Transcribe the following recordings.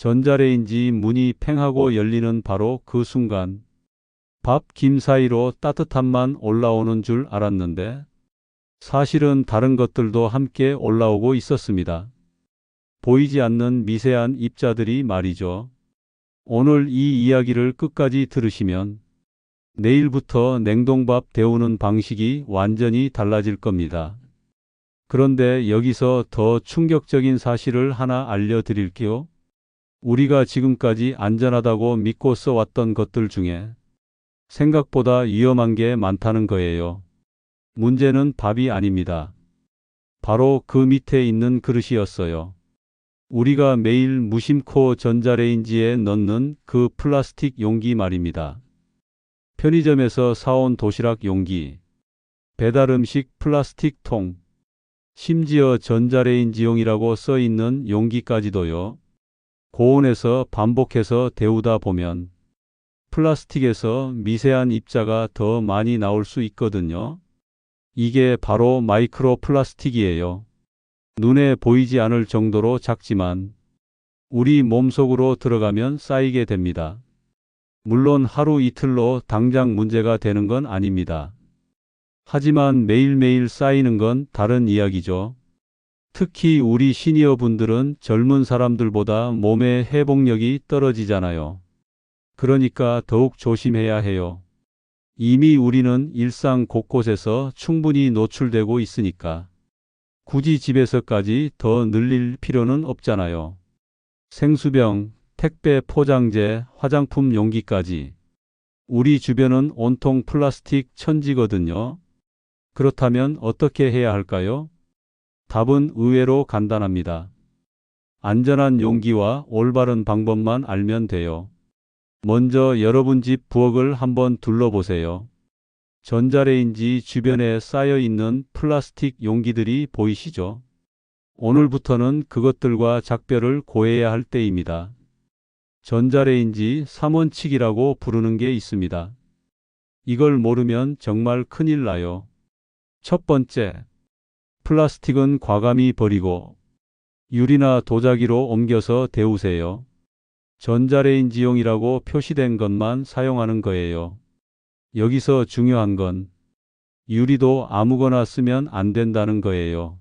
전자레인지 문이 팽하고 열리는 바로 그 순간 밥 김 사이로 따뜻함만 올라오는 줄 알았는데 사실은 다른 것들도 함께 올라오고 있었습니다. 보이지 않는 미세한 입자들이 말이죠. 오늘 이 이야기를 끝까지 들으시면 내일부터 냉동밥 데우는 방식이 완전히 달라질 겁니다. 그런데 여기서 더 충격적인 사실을 하나 알려드릴게요. 우리가 지금까지 안전하다고 믿고 써왔던 것들 중에 생각보다 위험한 게 많다는 거예요. 문제는 밥이 아닙니다. 바로 그 밑에 있는 그릇이었어요. 우리가 매일 무심코 전자레인지에 넣는 그 플라스틱 용기 말입니다. 편의점에서 사온 도시락 용기, 배달 음식 플라스틱 통, 심지어 전자레인지용이라고 써 있는 용기까지도요. 고온에서 반복해서 데우다 보면 플라스틱에서 미세한 입자가 더 많이 나올 수 있거든요. 이게 바로 마이크로 플라스틱이에요. 눈에 보이지 않을 정도로 작지만 우리 몸속으로 들어가면 쌓이게 됩니다. 물론 하루 이틀로 당장 문제가 되는 건 아닙니다. 하지만 매일매일 쌓이는 건 다른 이야기죠. 특히 우리 시니어 분들은 젊은 사람들보다 몸의 회복력이 떨어지잖아요. 그러니까 더욱 조심해야 해요. 이미 우리는 일상 곳곳에서 충분히 노출되고 있으니까. 굳이 집에서까지 더 늘릴 필요는 없잖아요. 생수병, 택배 포장재, 화장품 용기까지. 우리 주변은 온통 플라스틱 천지거든요. 그렇다면 어떻게 해야 할까요? 답은 의외로 간단합니다. 안전한 용기와 올바른 방법만 알면 돼요. 먼저 여러분 집 부엌을 한번 둘러보세요. 전자레인지 주변에 쌓여 있는 플라스틱 용기들이 보이시죠? 오늘부터는 그것들과 작별을 고해야 할 때입니다. 전자레인지 3원칙이라고 부르는 게 있습니다. 이걸 모르면 정말 큰일 나요. 첫 번째, 플라스틱은 과감히 버리고 유리나 도자기로 옮겨서 데우세요. 전자레인지용이라고 표시된 것만 사용하는 거예요. 여기서 중요한 건 유리도 아무거나 쓰면 안 된다는 거예요.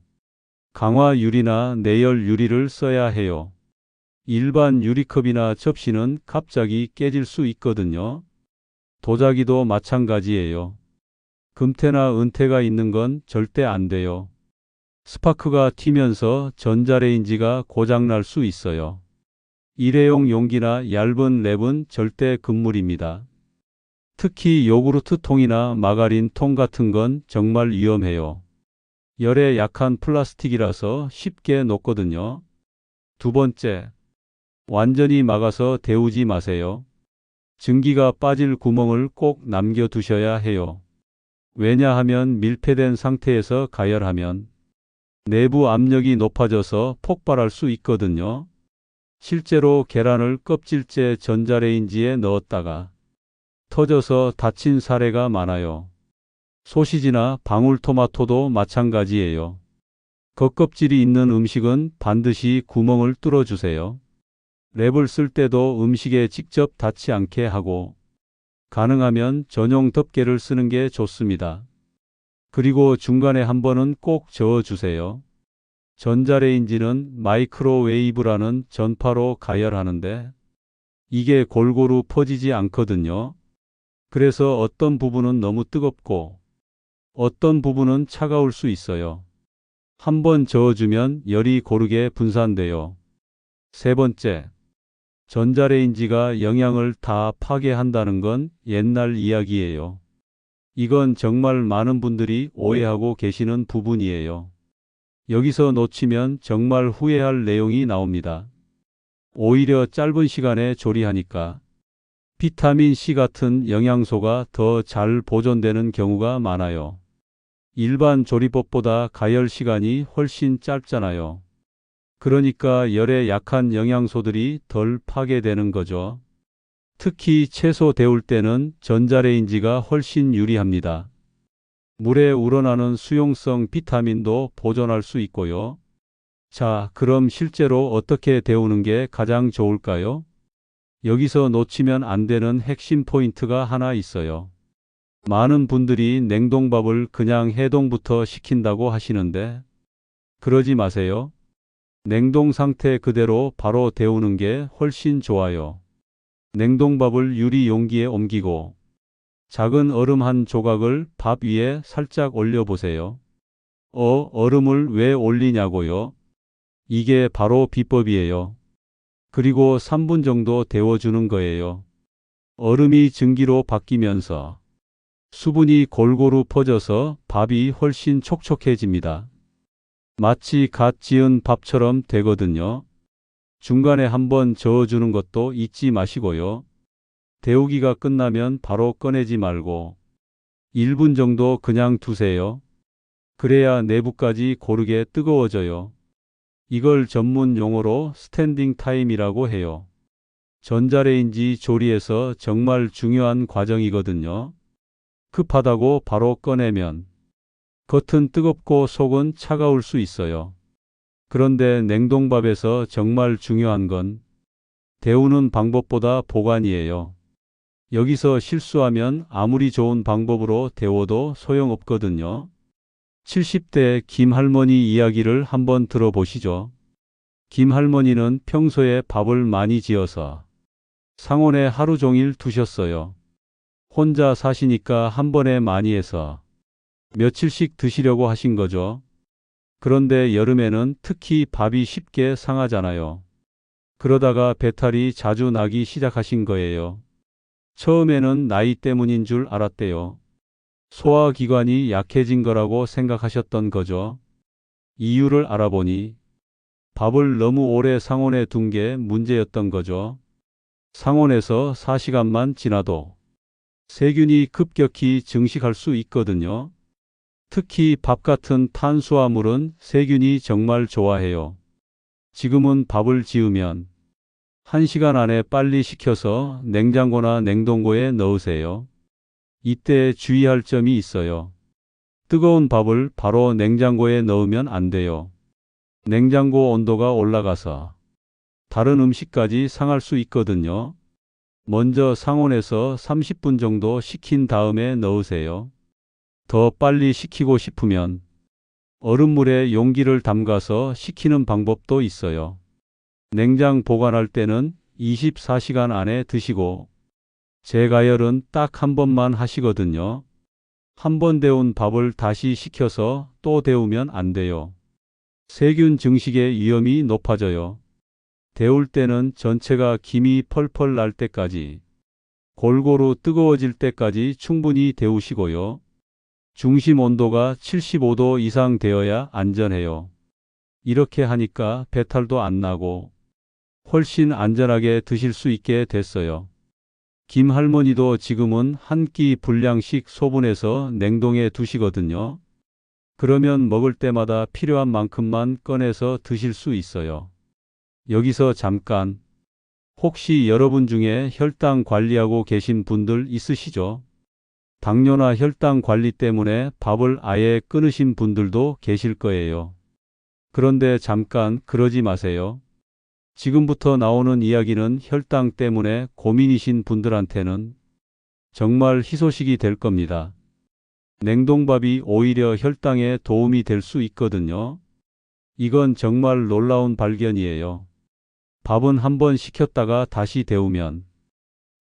강화 유리나 내열 유리를 써야 해요. 일반 유리컵이나 접시는 갑자기 깨질 수 있거든요. 도자기도 마찬가지예요. 금태나 은태가 있는 건 절대 안 돼요. 스파크가 튀면서 전자레인지가 고장날 수 있어요. 일회용 용기나 얇은 랩은 절대 금물입니다. 특히 요구르트 통이나 마가린 통 같은 건 정말 위험해요. 열에 약한 플라스틱이라서 쉽게 녹거든요. 두 번째, 완전히 막아서 데우지 마세요. 증기가 빠질 구멍을 꼭 남겨두셔야 해요. 왜냐하면 밀폐된 상태에서 가열하면 내부 압력이 높아져서 폭발할 수 있거든요. 실제로 계란을 껍질째 전자레인지에 넣었다가 터져서 다친 사례가 많아요. 소시지나 방울토마토도 마찬가지예요. 겉껍질이 있는 음식은 반드시 구멍을 뚫어주세요. 랩을 쓸 때도 음식에 직접 닿지 않게 하고 가능하면 전용 덮개를 쓰는 게 좋습니다. 그리고 중간에 한 번은 꼭 저어주세요. 전자레인지는 마이크로웨이브라는 전파로 가열하는데 이게 골고루 퍼지지 않거든요. 그래서 어떤 부분은 너무 뜨겁고 어떤 부분은 차가울 수 있어요. 한 번 저어주면 열이 고르게 분산돼요. 세 번째, 전자레인지가 영양을 다 파괴한다는 건 옛날 이야기예요. 이건 정말 많은 분들이 오해하고 계시는 부분이에요. 여기서 놓치면 정말 후회할 내용이 나옵니다. 오히려 짧은 시간에 조리하니까 비타민 C 같은 영양소가 더 잘 보존되는 경우가 많아요. 일반 조리법보다 가열 시간이 훨씬 짧잖아요. 그러니까 열에 약한 영양소들이 덜 파괴되는 거죠. 특히 채소 데울 때는 전자레인지가 훨씬 유리합니다. 물에 우러나는 수용성 비타민도 보존할 수 있고요. 자, 그럼 실제로 어떻게 데우는 게 가장 좋을까요? 여기서 놓치면 안 되는 핵심 포인트가 하나 있어요. 많은 분들이 냉동밥을 그냥 해동부터 시킨다고 하시는데, 그러지 마세요. 냉동 상태 그대로 바로 데우는 게 훨씬 좋아요. 냉동밥을 유리 용기에 옮기고, 작은 얼음 한 조각을 밥 위에 살짝 올려보세요. 어, 얼음을 왜 올리냐고요? 이게 바로 비법이에요. 그리고 3분 정도 데워주는 거예요. 얼음이 증기로 바뀌면서 수분이 골고루 퍼져서 밥이 훨씬 촉촉해집니다. 마치 갓 지은 밥처럼 되거든요. 중간에 한번 저어주는 것도 잊지 마시고요. 데우기가 끝나면 바로 꺼내지 말고 1분 정도 그냥 두세요. 그래야 내부까지 고르게 뜨거워져요. 이걸 전문 용어로 스탠딩 타임이라고 해요. 전자레인지 조리에서 정말 중요한 과정이거든요. 급하다고 바로 꺼내면 겉은 뜨겁고 속은 차가울 수 있어요. 그런데 냉동밥에서 정말 중요한 건 데우는 방법보다 보관이에요. 여기서 실수하면 아무리 좋은 방법으로 데워도 소용없거든요. 70대 김할머니 이야기를 한번 들어보시죠. 김할머니는 평소에 밥을 많이 지어서 상온에 하루 종일 두셨어요. 혼자 사시니까 한 번에 많이 해서 며칠씩 드시려고 하신 거죠. 그런데 여름에는 특히 밥이 쉽게 상하잖아요. 그러다가 배탈이 자주 나기 시작하신 거예요. 처음에는 나이 때문인 줄 알았대요. 소화기관이 약해진 거라고 생각하셨던 거죠. 이유를 알아보니 밥을 너무 오래 상온에 둔 게 문제였던 거죠. 상온에서 4시간만 지나도 세균이 급격히 증식할 수 있거든요. 특히 밥 같은 탄수화물은 세균이 정말 좋아해요. 지금은 밥을 지으면 1시간 안에 빨리 식혀서 냉장고나 냉동고에 넣으세요. 이때 주의할 점이 있어요. 뜨거운 밥을 바로 냉장고에 넣으면 안 돼요. 냉장고 온도가 올라가서 다른 음식까지 상할 수 있거든요. 먼저 상온에서 30분 정도 식힌 다음에 넣으세요. 더 빨리 식히고 싶으면 얼음물에 용기를 담가서 식히는 방법도 있어요. 냉장 보관할 때는 24시간 안에 드시고 재가열은 딱 한 번만 하시거든요. 한 번 데운 밥을 다시 식혀서 또 데우면 안 돼요. 세균 증식의 위험이 높아져요. 데울 때는 전체가 김이 펄펄 날 때까지 골고루 뜨거워질 때까지 충분히 데우시고요. 중심 온도가 75도 이상 되어야 안전해요. 이렇게 하니까 배탈도 안 나고 훨씬 안전하게 드실 수 있게 됐어요. 김 할머니도 지금은 한 끼 분량씩 소분해서 냉동에 두시거든요. 그러면 먹을 때마다 필요한 만큼만 꺼내서 드실 수 있어요. 여기서 잠깐 혹시 여러분 중에 혈당 관리하고 계신 분들 있으시죠? 당뇨나 혈당 관리 때문에 밥을 아예 끊으신 분들도 계실 거예요. 그런데 잠깐 그러지 마세요. 지금부터 나오는 이야기는 혈당 때문에 고민이신 분들한테는 정말 희소식이 될 겁니다. 냉동밥이 오히려 혈당에 도움이 될 수 있거든요. 이건 정말 놀라운 발견이에요. 밥은 한번 식혔다가 다시 데우면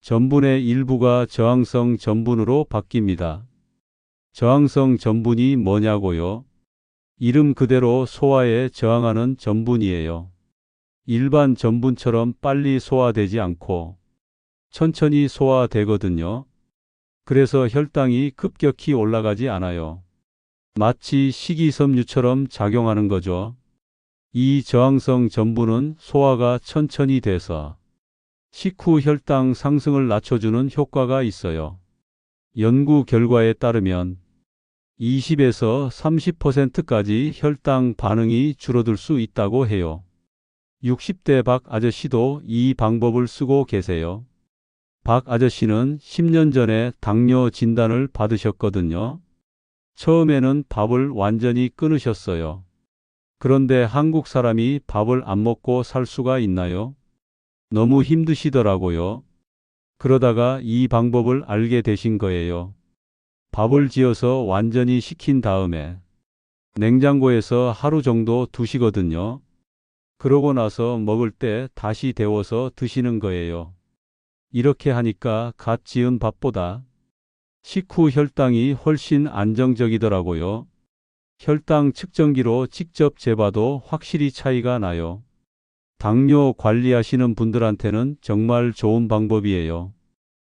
전분의 일부가 저항성 전분으로 바뀝니다. 저항성 전분이 뭐냐고요? 이름 그대로 소화에 저항하는 전분이에요. 일반 전분처럼 빨리 소화되지 않고 천천히 소화되거든요. 그래서 혈당이 급격히 올라가지 않아요. 마치 식이섬유처럼 작용하는 거죠. 이 저항성 전분은 소화가 천천히 돼서 식후 혈당 상승을 낮춰주는 효과가 있어요. 연구 결과에 따르면 20에서 30%까지 혈당 반응이 줄어들 수 있다고 해요. 60대 박 아저씨도 이 방법을 쓰고 계세요. 박 아저씨는 10년 전에 당뇨 진단을 받으셨거든요. 처음에는 밥을 완전히 끊으셨어요. 그런데 한국 사람이 밥을 안 먹고 살 수가 있나요? 너무 힘드시더라고요. 그러다가 이 방법을 알게 되신 거예요. 밥을 지어서 완전히 식힌 다음에 냉장고에서 하루 정도 두시거든요. 그러고 나서 먹을 때 다시 데워서 드시는 거예요. 이렇게 하니까 갓 지은 밥보다 식후 혈당이 훨씬 안정적이더라고요. 혈당 측정기로 직접 재봐도 확실히 차이가 나요. 당뇨 관리하시는 분들한테는 정말 좋은 방법이에요.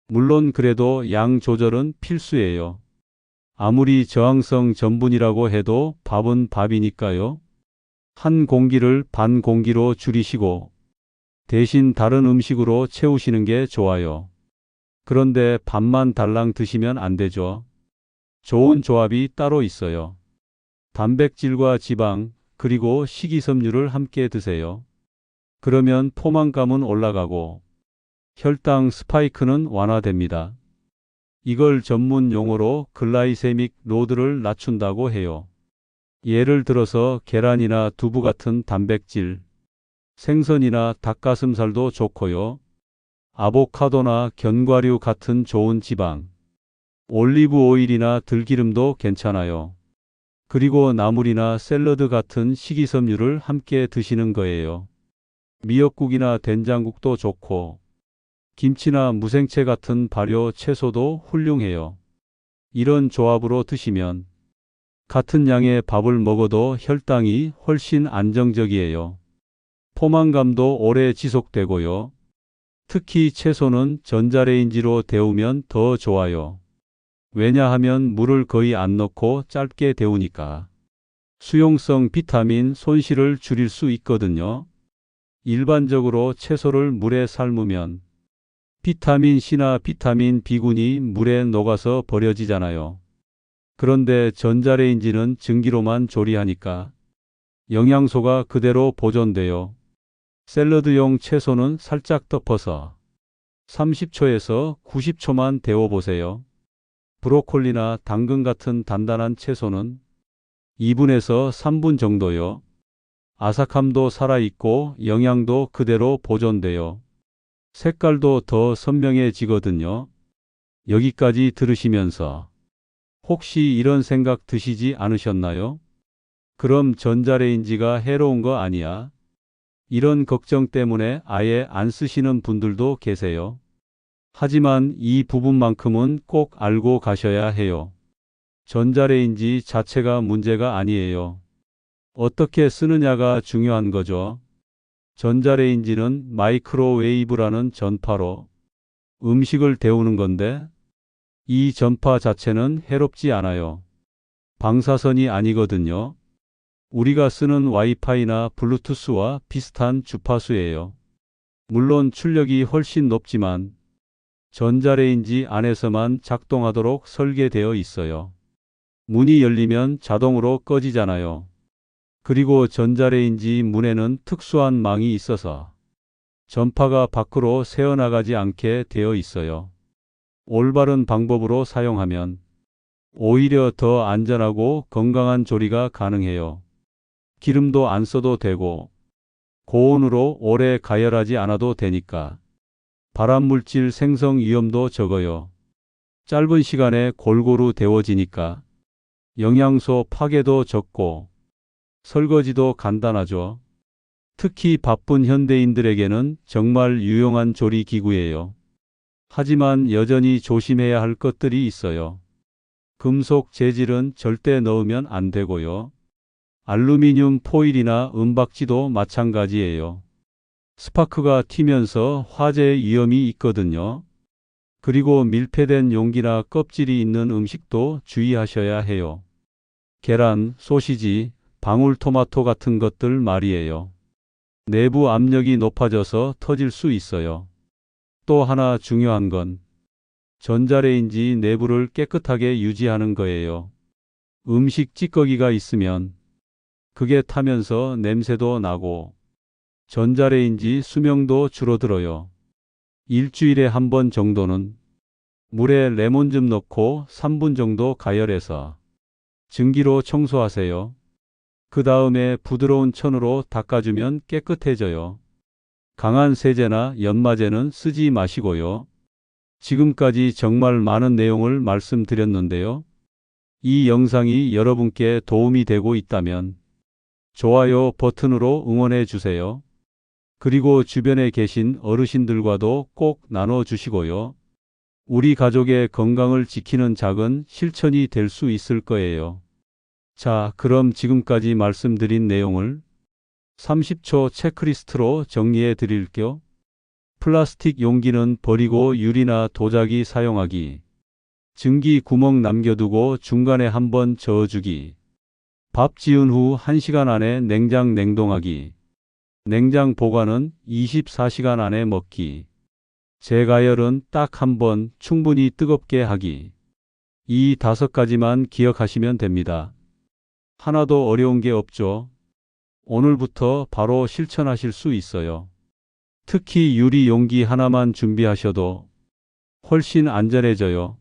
물론 그래도 양 조절은 필수예요. 아무리 저항성 전분이라고 해도 밥은 밥이니까요. 한 공기를 반 공기로 줄이시고 대신 다른 음식으로 채우시는 게 좋아요. 그런데 밥만 달랑 드시면 안 되죠. 좋은 조합이 따로 있어요. 단백질과 지방, 그리고 식이섬유를 함께 드세요. 그러면 포만감은 올라가고 혈당 스파이크는 완화됩니다. 이걸 전문 용어로 글라이세믹 로드를 낮춘다고 해요. 예를 들어서 계란이나 두부 같은 단백질, 생선이나 닭가슴살도 좋고요. 아보카도나 견과류 같은 좋은 지방, 올리브 오일이나 들기름도 괜찮아요. 그리고 나물이나 샐러드 같은 식이섬유를 함께 드시는 거예요. 미역국이나 된장국도 좋고, 김치나 무생채 같은 발효 채소도 훌륭해요. 이런 조합으로 드시면 같은 양의 밥을 먹어도 혈당이 훨씬 안정적이에요. 포만감도 오래 지속되고요. 특히 채소는 전자레인지로 데우면 더 좋아요. 왜냐하면 물을 거의 안 넣고 짧게 데우니까. 수용성 비타민 손실을 줄일 수 있거든요. 일반적으로 채소를 물에 삶으면 비타민 C나 비타민 B군이 물에 녹아서 버려지잖아요. 그런데 전자레인지는 증기로만 조리하니까 영양소가 그대로 보존돼요. 샐러드용 채소는 살짝 덮어서 30초에서 90초만 데워보세요. 브로콜리나 당근 같은 단단한 채소는 2분에서 3분 정도요. 아삭함도 살아있고 영양도 그대로 보존돼요. 색깔도 더 선명해지거든요. 여기까지 들으시면서 혹시 이런 생각 드시지 않으셨나요? 그럼 전자레인지가 해로운 거 아니야? 이런 걱정 때문에 아예 안 쓰시는 분들도 계세요. 하지만 이 부분만큼은 꼭 알고 가셔야 해요. 전자레인지 자체가 문제가 아니에요. 어떻게 쓰느냐가 중요한 거죠. 전자레인지는 마이크로웨이브라는 전파로 음식을 데우는 건데 이 전파 자체는 해롭지 않아요. 방사선이 아니거든요. 우리가 쓰는 와이파이나 블루투스와 비슷한 주파수예요. 물론 출력이 훨씬 높지만 전자레인지 안에서만 작동하도록 설계되어 있어요. 문이 열리면 자동으로 꺼지잖아요. 그리고 전자레인지 문에는 특수한 망이 있어서 전파가 밖으로 새어나가지 않게 되어 있어요. 올바른 방법으로 사용하면 오히려 더 안전하고 건강한 조리가 가능해요. 기름도 안 써도 되고 고온으로 오래 가열하지 않아도 되니까 발암물질 생성 위험도 적어요. 짧은 시간에 골고루 데워지니까 영양소 파괴도 적고 설거지도 간단하죠. 특히 바쁜 현대인들에게는 정말 유용한 조리 기구예요. 하지만 여전히 조심해야 할 것들이 있어요. 금속 재질은 절대 넣으면 안 되고요. 알루미늄 포일이나 은박지도 마찬가지예요. 스파크가 튀면서 화재 위험이 있거든요. 그리고 밀폐된 용기나 껍질이 있는 음식도 주의하셔야 해요. 계란, 소시지, 방울토마토 같은 것들 말이에요. 내부 압력이 높아져서 터질 수 있어요. 또 하나 중요한 건 전자레인지 내부를 깨끗하게 유지하는 거예요. 음식 찌꺼기가 있으면 그게 타면서 냄새도 나고 전자레인지 수명도 줄어들어요. 일주일에 한 번 정도는 물에 레몬즙 넣고 3분 정도 가열해서 증기로 청소하세요. 그 다음에 부드러운 천으로 닦아주면 깨끗해져요. 강한 세제나 연마제는 쓰지 마시고요. 지금까지 정말 많은 내용을 말씀드렸는데요. 이 영상이 여러분께 도움이 되고 있다면 좋아요 버튼으로 응원해 주세요. 그리고 주변에 계신 어르신들과도 꼭 나눠 주시고요. 우리 가족의 건강을 지키는 작은 실천이 될 수 있을 거예요. 자, 그럼 지금까지 말씀드린 내용을 30초 체크리스트로 정리해 드릴게요. 플라스틱 용기는 버리고 유리나 도자기 사용하기. 증기 구멍 남겨두고 중간에 한번 저어주기. 밥 지은 후 1시간 안에 냉장 냉동하기. 냉장 보관은 24시간 안에 먹기. 재가열은 딱 한 번 충분히 뜨겁게 하기. 이 다섯 가지만 기억하시면 됩니다. 하나도 어려운 게 없죠. 오늘부터 바로 실천하실 수 있어요. 특히 유리 용기 하나만 준비하셔도 훨씬 안전해져요.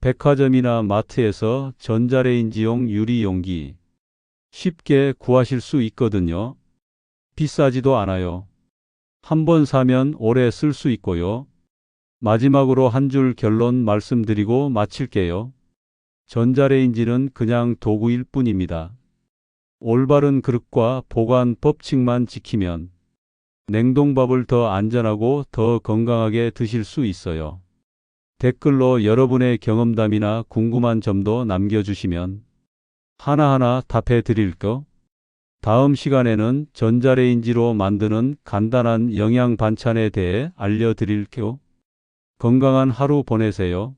백화점이나 마트에서 전자레인지용 유리 용기 쉽게 구하실 수 있거든요. 비싸지도 않아요. 한 번 사면 오래 쓸 수 있고요. 마지막으로 한 줄 결론 말씀드리고 마칠게요. 전자레인지는 그냥 도구일 뿐입니다. 올바른 그릇과 보관 법칙만 지키면 냉동밥을 더 안전하고 더 건강하게 드실 수 있어요. 댓글로 여러분의 경험담이나 궁금한 점도 남겨주시면 하나하나 답해 드릴게요. 다음 시간에는 전자레인지로 만드는 간단한 영양 반찬에 대해 알려드릴게요. 건강한 하루 보내세요.